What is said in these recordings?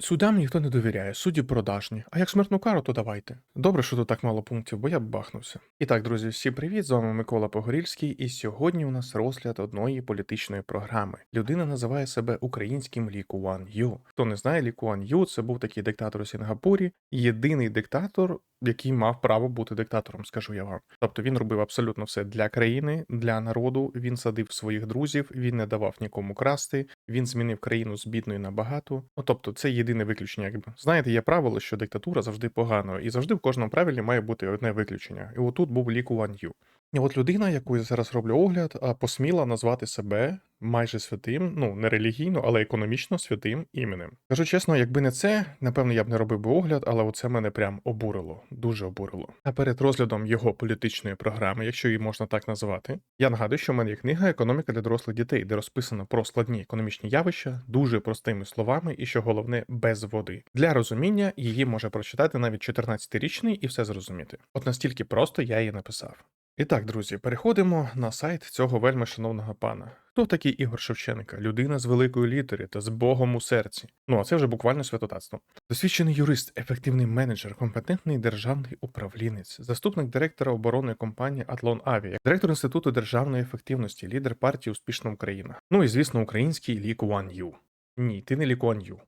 Судам ніхто не довіряє, судді продажні. А як смертну кару, то давайте. Добре, що тут так мало пунктів, бо я б бахнувся. І так, друзі, всім привіт! З вами Микола Погорільський, і сьогодні у нас розгляд одної політичної програми. Людина називає себе українським Лі Куан Ю. Хто не знає, Лі Куан Ю це був такий диктатор у Сінгапурі, єдиний диктатор, який мав право бути диктатором, скажу я вам. Тобто він робив абсолютно все для країни, для народу. Він садив своїх друзів, він не давав нікому красти, він змінив країну з бідної на багату. Ну тобто, це єдине виключення. Якби знаєте, є правило, що диктатура завжди погано, і завжди в кожному правилі має бути одне виключення. І отут був Лі Ю. І от людина, яку я зараз роблю огляд, посміла назвати себе майже святим, ну не релігійно, але економічно святим іменем. Кажу чесно, якби не це, напевно, я б не робив би огляд, але оце мене прям обурило, дуже обурило. А перед розглядом його політичної програми, якщо її можна так назвати, я нагадую, що в мене є книга Економіка для дорослих дітей, де розписано про складні економічні явища дуже простими словами і, що головне, без води. Для розуміння її може прочитати навіть 14-річний і все зрозуміти. От настільки просто я її написав. І так, друзі, переходимо на сайт цього вельми шановного пана. Хто такий Ігор Шевченка? Людина з великої літери та з Богом у серці. Ну а це вже буквально святотатство. Досвідчений юрист, ефективний менеджер, компетентний державний управлінець, заступник директора оборонної компанії Атлон Авіа, директор інституту державної ефективності, лідер партії Успішна Україна. Ну і звісно, український Лі Куан Ю. Ні, ти не Лі Куан Ю.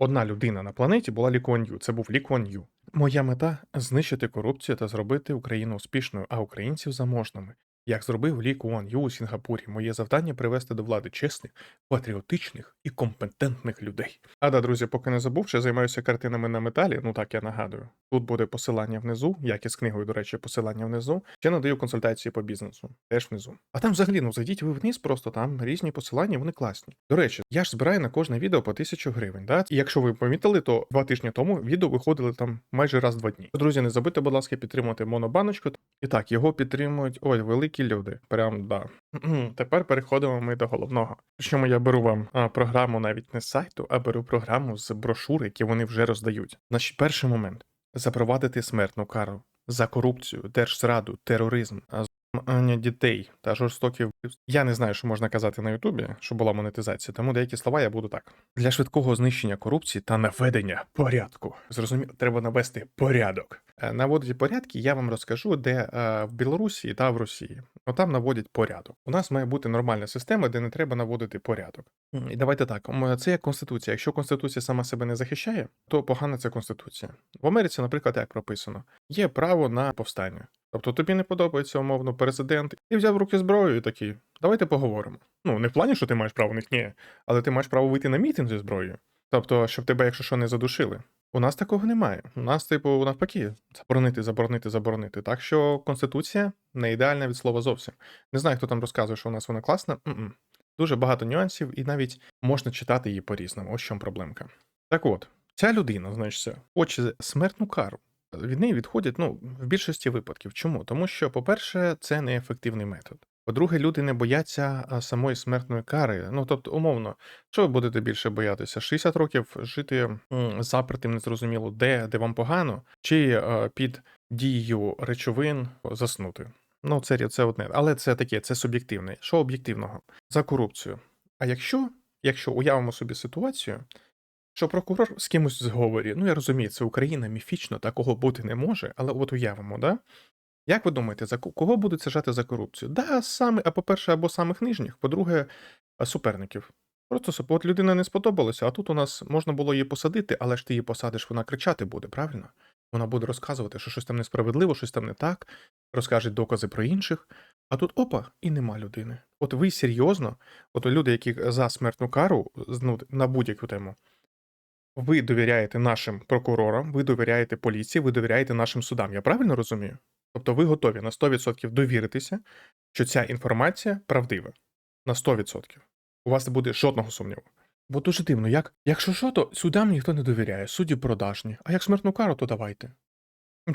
Одна людина на планеті була Лі. Це був Лі Ю. Моя мета знищити корупцію та зробити Україну успішною, а українців заможними. Як зробив Лі Куан Ю у Сінгапурі, моє завдання привести до влади чесних, патріотичних і компетентних людей. А да, друзі, поки не забув, що займаюся картинами на металі, ну так я нагадую. Тут буде посилання внизу, як і з книгою, до речі, посилання внизу. Ще надаю консультації по бізнесу, теж внизу. А там взагалі, ну зайдіть ви вниз, просто там різні посилання, вони класні. До речі, я ж збираю на кожне відео по тисячу гривень. Да? І якщо ви помітили, то два тижні тому відео виходили там майже раз в два дні. Друзі, не забудьте, будь ласка, підтримати монобаночку. І так, його підтримують ой, великі люди. Прям да. Тепер переходимо ми до головного. Причому я беру вам а, програму навіть не з сайту, а беру програму з брошури, які вони вже роздають. Значить, перший момент запровадити смертну кару за корупцію, держзраду, тероризм, а дітей та жорстокі. Я не знаю, що можна казати на Ютубі, що була монетизація, тому деякі слова я буду так. Для швидкого знищення корупції та наведення порядку. Зрозуміло, треба навести порядок. Е, Наводити порядки я вам розкажу, де е, в Білорусі та в Росії. Ну там наводять порядок. У нас має бути нормальна система, де не треба наводити порядок. І давайте так. Це як конституція. Якщо конституція сама себе не захищає, то погана це конституція. В Америці, наприклад, як прописано: є право на повстання. Тобто тобі не подобається умовно президент, і взяв руки зброю і такий. Давайте поговоримо. Ну, не в плані, що ти маєш право, них, ні, але ти маєш право вийти на мітинг зі зброєю. Тобто, щоб тебе, якщо що, не задушили. У нас такого немає. У нас, типу, навпаки, заборонити, заборонити, заборонити. Так що конституція не ідеальна від слова зовсім. Не знаю, хто там розказує, що у нас вона класна. М-м. Дуже багато нюансів, і навіть можна читати її по-різному. Ось чому проблемка. Так от, ця людина, значить, хоче смертну кару. Від неї відходять, ну, в більшості випадків. Чому? Тому що, по-перше, це неефективний метод. По-друге, люди не бояться самої смертної кари. Ну, тобто, умовно, що ви будете більше боятися? 60 років жити запертим незрозуміло де, де вам погано, чи під дією речовин заснути. Ну, це, це одне. Але це таке, це суб'єктивне. Що об'єктивного? За корупцію. А якщо, якщо уявимо собі ситуацію, що прокурор з кимось зговорі, ну я розумію, це Україна міфічно, такого бути не може, але от уявимо, да? Як ви думаєте, за кого будуть сажати за корупцію? Да, саме, а по-перше, або самих нижніх, по-друге, суперників. Просто от людина не сподобалася, а тут у нас можна було її посадити, але ж ти її посадиш, вона кричати буде, правильно? Вона буде розказувати, що щось там несправедливо, щось там не так, розкаже докази про інших. А тут опа, і нема людини. От ви серйозно, от люди, які за смертну кару ну, на будь-яку тему, ви довіряєте нашим прокурорам, ви довіряєте поліції, ви довіряєте нашим судам. Я правильно розумію? Тобто ви готові на 100% довіритися, що ця інформація правдива. На 100%. У вас не буде жодного сумніву. Бо дуже дивно, як, якщо що, то судам ніхто не довіряє, судді продажні, а як смертну кару, то давайте.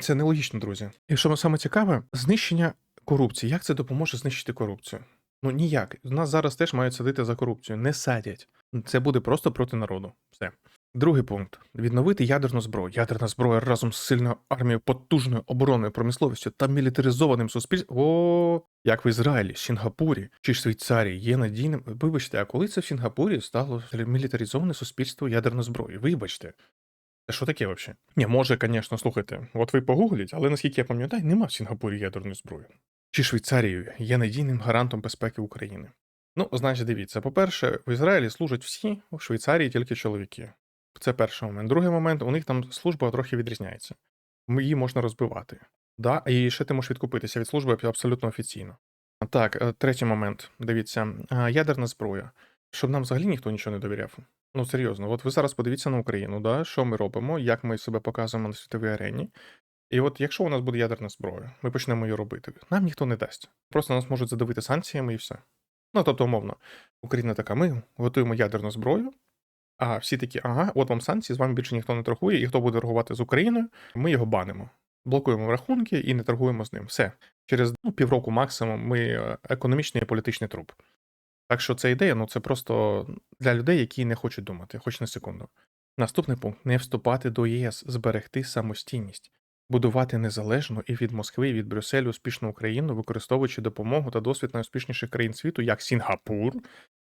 Це нелогічно, друзі. І що саме цікаве, знищення корупції. Як це допоможе знищити корупцію? Ну ніяк. Нас зараз теж мають садити за корупцію. Не садять. Це буде просто проти народу. Все. Другий пункт відновити ядерну зброю. Ядерна зброя разом з сильною армією, потужною оборонною промисловістю та мілітаризованим суспільством. О, як в Ізраїлі, Сінгапурі чи Швейцарії є надійним. Вибачте, а коли це в Сінгапурі стало мілітаризоване суспільство ядерної зброї? Вибачте. Це що таке взагалі? Ні, може, звісно, слухайте, от ви погугліть, але наскільки я пам'ятаю, нема в Сінгапурі ядерної зброї. Чи Швейцарії є надійним гарантом безпеки України. Ну, значить, дивіться, по-перше, в Ізраїлі служать всі, в Швейцарії тільки чоловіки. Це перший момент. Другий момент, у них там служба трохи відрізняється. Її можна розбивати. Да? І ще ти можеш відкупитися від служби абсолютно офіційно. Так, е, третій момент. Дивіться, ядерна зброя. Щоб нам взагалі ніхто нічого не довіряв. Ну, серйозно, от ви зараз подивіться на Україну, да? що ми робимо, як ми себе показуємо на світовій арені. І от якщо у нас буде ядерна зброя, ми почнемо її робити, нам ніхто не дасть. Просто нас можуть задавити санкціями і все. Ну, тобто, умовно, Україна така, ми готуємо ядерну зброю, а всі такі, ага, от вам санкції, з вами більше ніхто не торгує, і хто буде торгувати з Україною, ми його банимо. Блокуємо рахунки і не торгуємо з ним. Все. Через ну, півроку максимум ми е, економічний і політичний труп. Так що ця ідея, ну це просто для людей, які не хочуть думати, хоч на секунду. Наступний пункт не вступати до ЄС, зберегти самостійність, будувати незалежну і від Москви, і від Брюсселю успішну Україну, використовуючи допомогу та досвід найуспішніших країн світу, як Сінгапур,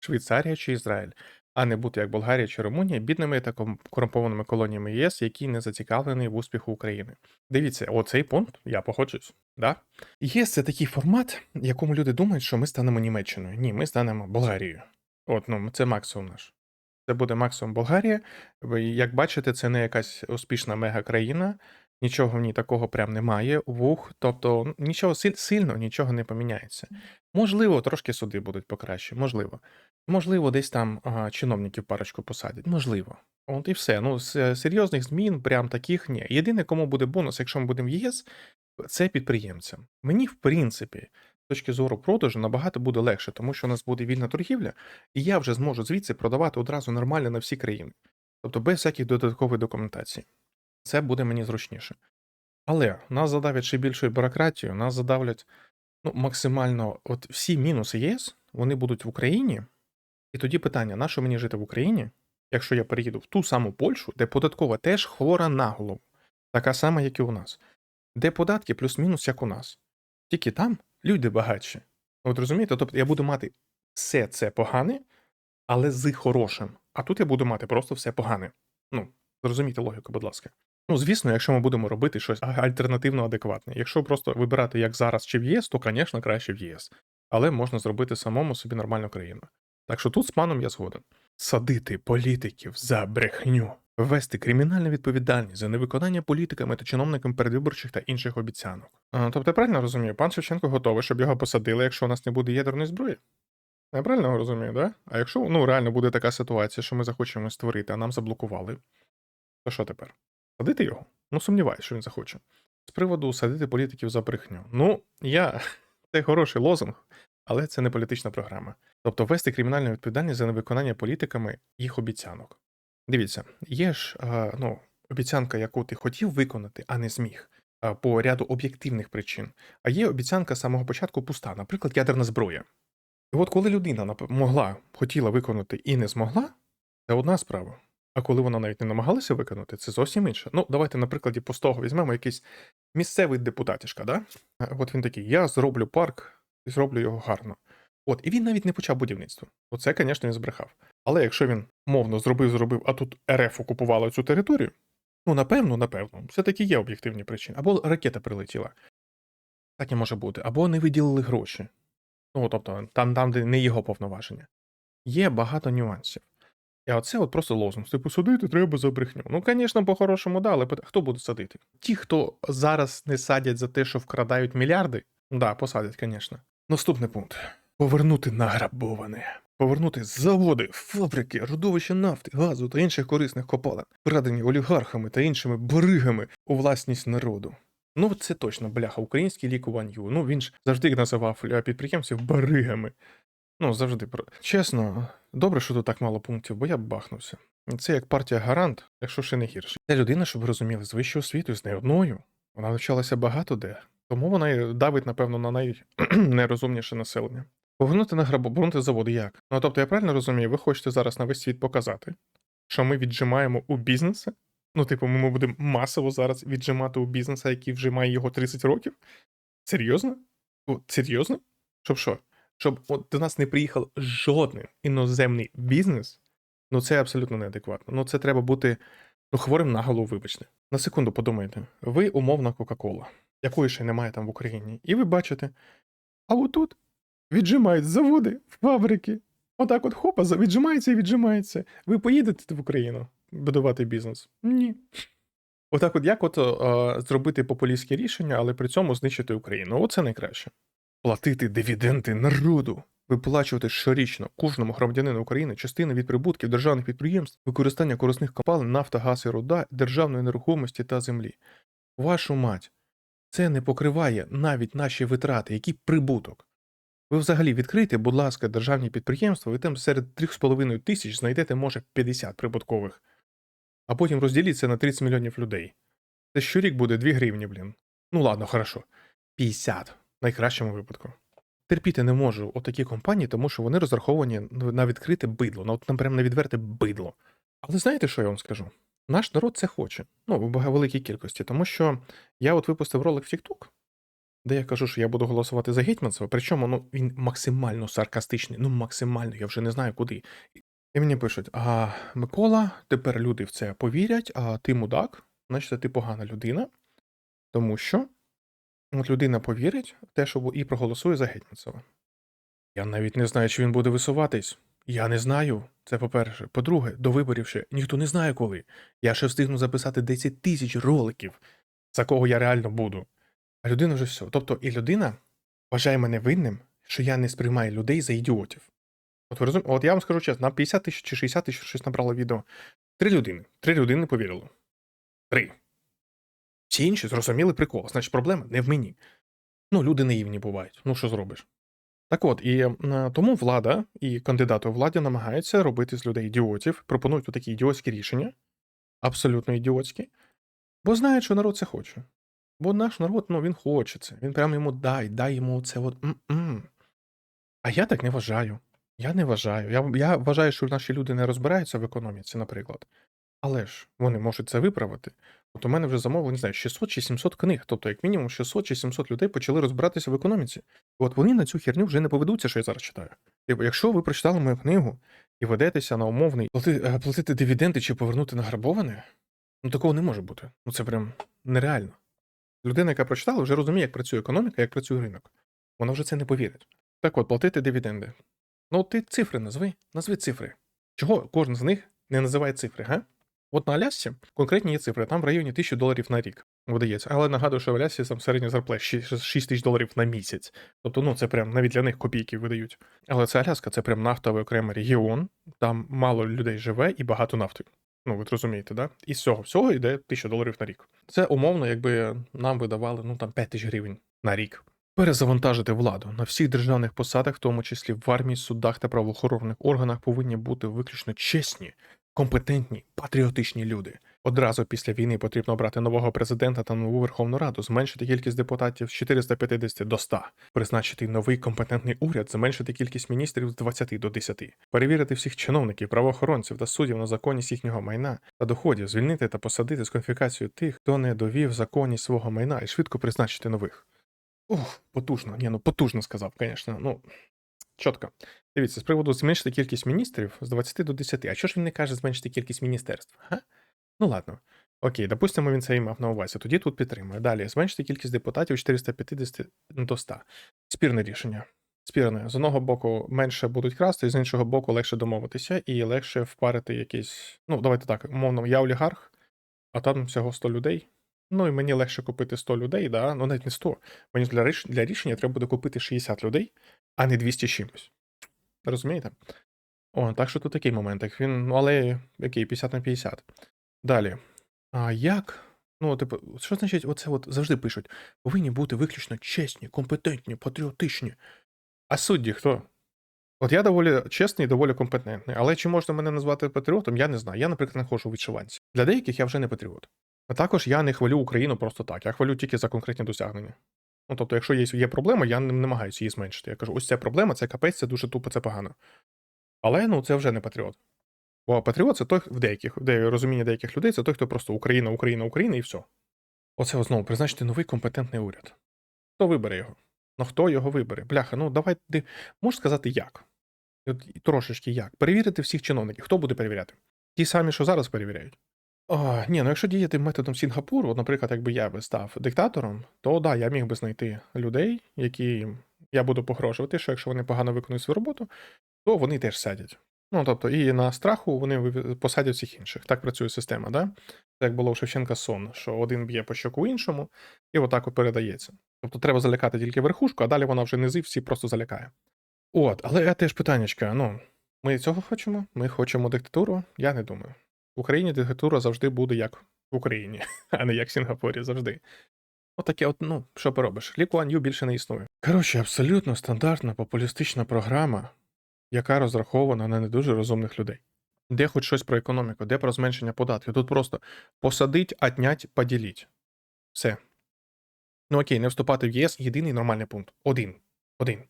Швейцарія чи Ізраїль, а не бути як Болгарія чи Румунія, бідними та корумпованими колоніями ЄС, які не зацікавлені в успіху України. Дивіться, оцей пункт я погоджуюсь. Да? ЄС це такий формат, в якому люди думають, що ми станемо Німеччиною. Ні, ми станемо Болгарією. От, ну, це максимум наш. Це буде максимум Болгарія. Як бачите, це не якась успішна мегакраїна, нічого в ній такого прям немає. Вух, тобто нічого сильно нічого не поміняється. Можливо, трошки суди будуть покраще, можливо. Можливо, десь там ага, чиновників парочку посадять. Можливо. От і все. Ну, серйозних змін, прям таких ні. Єдине, кому буде бонус, якщо ми будемо в ЄС, це підприємцям. Мені, в принципі, з точки зору продажу набагато буде легше, тому що у нас буде вільна торгівля, і я вже зможу звідси продавати одразу нормально на всі країни. Тобто без всяких додаткової документації. Це буде мені зручніше. Але нас задавлять ще більшою бюрократією, нас задавлять ну, максимально от всі мінуси ЄС, вони будуть в Україні. І тоді питання: на що мені жити в Україні, якщо я переїду в ту саму Польщу, де податкова теж хвора на голову, така сама, як і у нас, де податки плюс-мінус, як у нас. Тільки там люди багатші. От розумієте? Тобто я буду мати все це погане, але з хорошим. А тут я буду мати просто все погане. Ну, зрозумійте логіку, будь ласка. Ну, звісно, якщо ми будемо робити щось альтернативно адекватне. Якщо просто вибирати як зараз чи в ЄС, то, звісно, краще в ЄС. Але можна зробити самому собі нормальну країну. Так що тут з паном я згоден. Садити політиків за брехню, ввести кримінальну відповідальність за невиконання політиками та чиновниками передвиборчих та інших обіцянок. А, тобто, я правильно розумію, пан Шевченко готовий, щоб його посадили, якщо у нас не буде ядерної зброї? Я правильно розумію, да? А якщо ну реально буде така ситуація, що ми захочемо створити, а нам заблокували, то що тепер? Садити його? Ну, сумніваюся, що він захоче. З приводу садити політиків за брехню. Ну, я це хороший лозунг, але це не політична програма. Тобто ввести кримінальну відповідальність за невиконання політиками їх обіцянок. Дивіться, є ж а, ну, обіцянка, яку ти хотів виконати, а не зміг. а, По ряду об'єктивних причин. А є обіцянка з самого початку пуста, наприклад, ядерна зброя. І от коли людина могла, хотіла виконати і не змогла, це одна справа. А коли вона навіть не намагалася виконати, це зовсім інше. Ну, давайте, на прикладі пустого візьмемо якийсь місцевий депутатішка, да? От він такий: я зроблю парк і зроблю його гарно. От, і він навіть не почав будівництво. Оце, звісно, він збрехав. Але якщо він мовно зробив, зробив, а тут РФ окупувала цю територію, ну напевно, напевно, все-таки є об'єктивні причини. Або ракета прилетіла. Так і може бути, або не виділили гроші. Ну, тобто, там, там, де не його повноваження. Є багато нюансів. І оце от просто лозунг. Типу, судити треба за брехню. Ну, звісно, по-хорошому, да, але хто буде садити? Ті, хто зараз не садять за те, що вкрадають мільярди, да, посадять, звісно. Наступний пункт: повернути награбоване. Повернути заводи, фабрики, родовища нафти, газу та інших корисних копалин, передані олігархами та іншими баригами у власність народу. Ну, це точно, бляха, український лік Ван Ю. Ну, він ж завжди називав підприємців баригами. Ну, завжди. Чесно, добре, що тут так мало пунктів, бо я б бахнувся. Це як партія гарант, якщо ще не гірше. Ця людина, щоб ви розуміли, з вищою освітою, з не одною. Вона навчалася багато де. Тому вона і давить, напевно, на найнерозумніше населення. Повернути на грабу, заводи як? Ну тобто, я правильно розумію, ви хочете зараз на весь світ показати, що ми віджимаємо у бізнеса. Ну, типу, ми будемо масово зараз віджимати у бізнеса, який вже має його 30 років. Серйозно? Серйозно? Щоб що? Щоб от до нас не приїхав жодний іноземний бізнес, ну це абсолютно неадекватно. Ну, це треба бути ну, хворим на голову, вибачте. На секунду подумайте, ви умовна Кока-Кола, якої ще немає там в Україні, і ви бачите, а отут віджимають заводи, фабрики. Отак от хопа, віджимається і віджимається. Ви поїдете в Україну будувати бізнес? Ні. Отак, от як от е, зробити популістське рішення, але при цьому знищити Україну? Оце найкраще. Платити дивіденди народу, виплачувати щорічно кожному громадянину України частину від прибутків державних підприємств, використання корисних копалин, нафта, газ і руда, державної нерухомості та землі. Вашу мать, це не покриває навіть наші витрати, який прибуток. Ви взагалі відкрийте, будь ласка, державні підприємства, ви там серед 3,5 тисяч знайдете, може, 50 прибуткових, а потім розділіть це на 30 мільйонів людей. Це щорік буде 2 гривні, блін. Ну ладно, хорошо. 50 в найкращому випадку. Терпіти не можу отакі компанії, тому що вони розраховані на відкрите бидло, на нам прям на відверте бидло. Але знаєте, що я вам скажу? Наш народ це хоче. Ну, в великій кількості, тому що я от випустив ролик в TikTok, де я кажу, що я буду голосувати за Гетьманцева, причому ну, він максимально саркастичний, ну максимально, я вже не знаю куди. І мені пишуть: а Микола, тепер люди в це повірять, а ти мудак, значить ти погана людина, тому що от людина повірить в те, що і проголосує за Гетьманцева. Я навіть не знаю, чи він буде висуватись. Я не знаю. Це по-перше. По-друге, до виборів ще ніхто не знає коли. Я ще встигну записати 10 тисяч роликів, за кого я реально буду. А людина вже все. Тобто, і людина вважає мене винним, що я не сприймаю людей за ідіотів. От ви розумієте, от я вам скажу чесно, на 50 тисяч чи 60 тисяч щось набрало відео. Три людини. Три людини повірило. Три. Всі інші зрозуміли прикол. Значить, проблема не в мені. Ну, люди наївні бувають. Ну, що зробиш? Так от, і тому влада і кандидати у владі намагаються робити з людей ідіотів, пропонують такі ідіотські рішення, абсолютно ідіотські, бо знають, що народ це хоче. Бо наш народ, ну, він хоче це. Він прямо йому дай, дай йому це от. м-м. А я так не вважаю. Я не вважаю. Я, я вважаю, що наші люди не розбираються в економіці, наприклад. Але ж вони можуть це виправити. От у мене вже замовили, не знаю, 600 чи 700 книг. Тобто, як мінімум, 600 чи 700 людей почали розбиратися в економіці. От вони на цю херню вже не поведуться, що я зараз читаю. Типу, якщо ви прочитали мою книгу і ведетеся на умовний плати, е, платити дивіденди чи повернути награбоване, ну такого не може бути. Ну це прям нереально. Людина, яка прочитала, вже розуміє, як працює економіка, як працює ринок. Вона вже це не повірить. Так от, платити дивіденди. Ну, ти цифри назви, назви цифри. Чого кожен з них не називає цифри, га? От на Алясці конкретні є цифри, там в районі 1000 доларів на рік видається. Але нагадую, що в Алясці там середня зарплата 6 тисяч доларів на місяць. Тобто, ну це прям навіть для них копійки видають. Але це Аляска, це прям нафтовий окремий регіон, там мало людей живе і багато нафти. Ну, ви розумієте, да? І з цього всього йде 1000 доларів на рік. Це умовно, якби нам видавали ну там 5 тисяч гривень на рік. Перезавантажити владу на всіх державних посадах, в тому числі в армії, судах та правоохоронних органах, повинні бути виключно чесні, компетентні, патріотичні люди. Одразу після війни потрібно обрати нового президента та нову Верховну Раду, зменшити кількість депутатів з 450 до 100, призначити новий компетентний уряд, зменшити кількість міністрів з 20 до 10, перевірити всіх чиновників, правоохоронців та суддів на законність їхнього майна та доходів, звільнити та посадити з конфікацією тих, хто не довів законність свого майна, і швидко призначити нових. Ух, потужно. Ні, ну потужно сказав, звісно. Ну, чітко. Дивіться, з приводу зменшити кількість міністрів з 20 до 10. А що ж він не каже зменшити кількість міністерств? Га? Ну ладно. Окей, допустимо, він це і мав на увазі. Тоді тут підтримує. Далі зменшити кількість депутатів 450 до 100. Спірне рішення. Спірне. З одного боку менше будуть красти, з іншого боку, легше домовитися і легше впарити якісь. Ну, давайте так, умовно, я олігарх, а там всього 100 людей. Ну і мені легше купити 100 людей, да? ну навіть не 100. Мені для, для рішення треба буде купити 60 людей, а не 200 з чимось. Розумієте? О, так що тут такий момент. Як він, ну але який 50 на 50. Далі. А як? Ну, типу, що значить, оце от завжди пишуть: повинні бути виключно чесні, компетентні, патріотичні. А судді хто? От я доволі чесний і доволі компетентний, але чи можна мене назвати патріотом, я не знаю. Я, наприклад, не ходжу у вишиванці. Для деяких я вже не патріот. А також я не хвалю Україну просто так. Я хвалю тільки за конкретні досягнення. Ну, тобто, якщо є, є проблема, я не намагаюся її зменшити. Я кажу, ось ця проблема, це капець, це дуже тупо, це погано. Але ну це вже не патріот. Бо патріот це той в деяких, де розуміння деяких людей, це той, хто просто Україна, Україна, Україна і все. Оце знову призначити новий компетентний уряд. Хто вибере його? Ну хто його вибере? Бляха, ну давайте. Можеш сказати як? Трошечки як. Перевірити всіх чиновників. Хто буде перевіряти? Ті самі, що зараз перевіряють. О, ні, ну якщо діяти методом Сінгапуру, наприклад, якби я би став диктатором, то да, я міг би знайти людей, які я буду погрожувати, що якщо вони погано виконують свою роботу, то вони теж сядять. Ну, тобто, і на страху вони посадять всіх інших. Так працює система, да? Це як було у Шевченка сон, що один б'є по щоку іншому, і отак от передається. Тобто треба залякати тільки верхушку, а далі вона вже низи всі просто залякає. От, але теж питаннячка, ну, ми цього хочемо? Ми хочемо диктатуру? Я не думаю. Україні диктатура завжди буде як в Україні, а не як в Сінгапурі завжди. Отаке, от, ну, що поробиш? Лі Куан Ю більше не існує. Коротше, абсолютно стандартна популістична програма, яка розрахована на не дуже розумних людей. Де хоч щось про економіку, де про зменшення податків. Тут просто посадить, отнять, поділіть. Все. Ну окей, не вступати в ЄС єдиний нормальний пункт. Один. Один.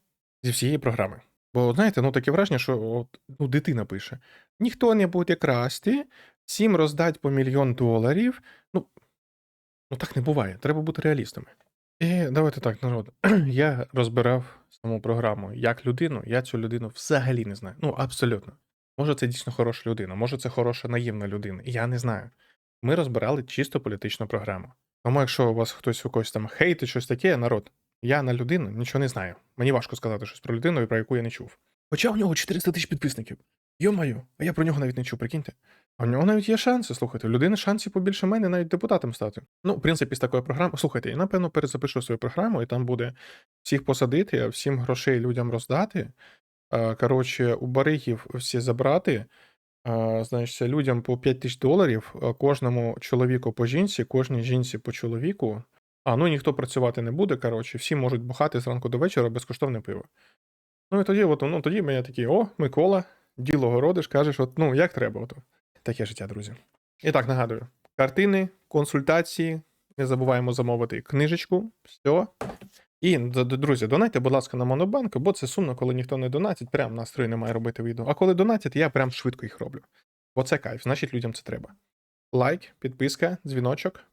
Зі всієї програми. Бо, знаєте, ну таке враження, що от, ну, дитина пише: ніхто не буде красти, всім роздать по мільйон доларів. Ну, ну так не буває. Треба бути реалістами. І давайте так, народ. Я розбирав саму програму як людину, я цю людину взагалі не знаю. Ну, абсолютно. Може, це дійсно хороша людина, може, це хороша наївна людина. Я не знаю. Ми розбирали чисто політичну програму. Тому, якщо у вас хтось у когось там хейтить щось таке, народ, я на людину нічого не знаю. Мені важко сказати щось про людину, про яку я не чув. Хоча у нього 400 тисяч підписників. Йо-маю, а я про нього навіть не чув, прикиньте. А в нього навіть є шанси, слухайте. Людини шансів побільше мене навіть депутатом стати. Ну, в принципі, з такої програми. Слухайте, я напевно перезапишу свою програму, і там буде всіх посадити, всім грошей людям роздати. Коротше, у баригів всі забрати. Значить, людям по 5 тисяч доларів, кожному чоловіку по жінці, кожній жінці по чоловіку. А, ну ніхто працювати не буде, коротше, всі можуть бухати зранку до вечора безкоштовне пиво. Ну і тоді, от, ну, тоді мене такий, о, Микола, діло городиш, кажеш, от, ну, як треба. От. Таке життя, друзі. І так, нагадую: картини, консультації. Не забуваємо замовити книжечку. Все. І, друзі, донайте, будь ласка, на Монобанк, бо це сумно, коли ніхто не донатить, прям настрою немає робити відео. А коли донатять, я прям швидко їх роблю. Бо це кайф, значить людям це треба. Лайк, підписка, дзвіночок.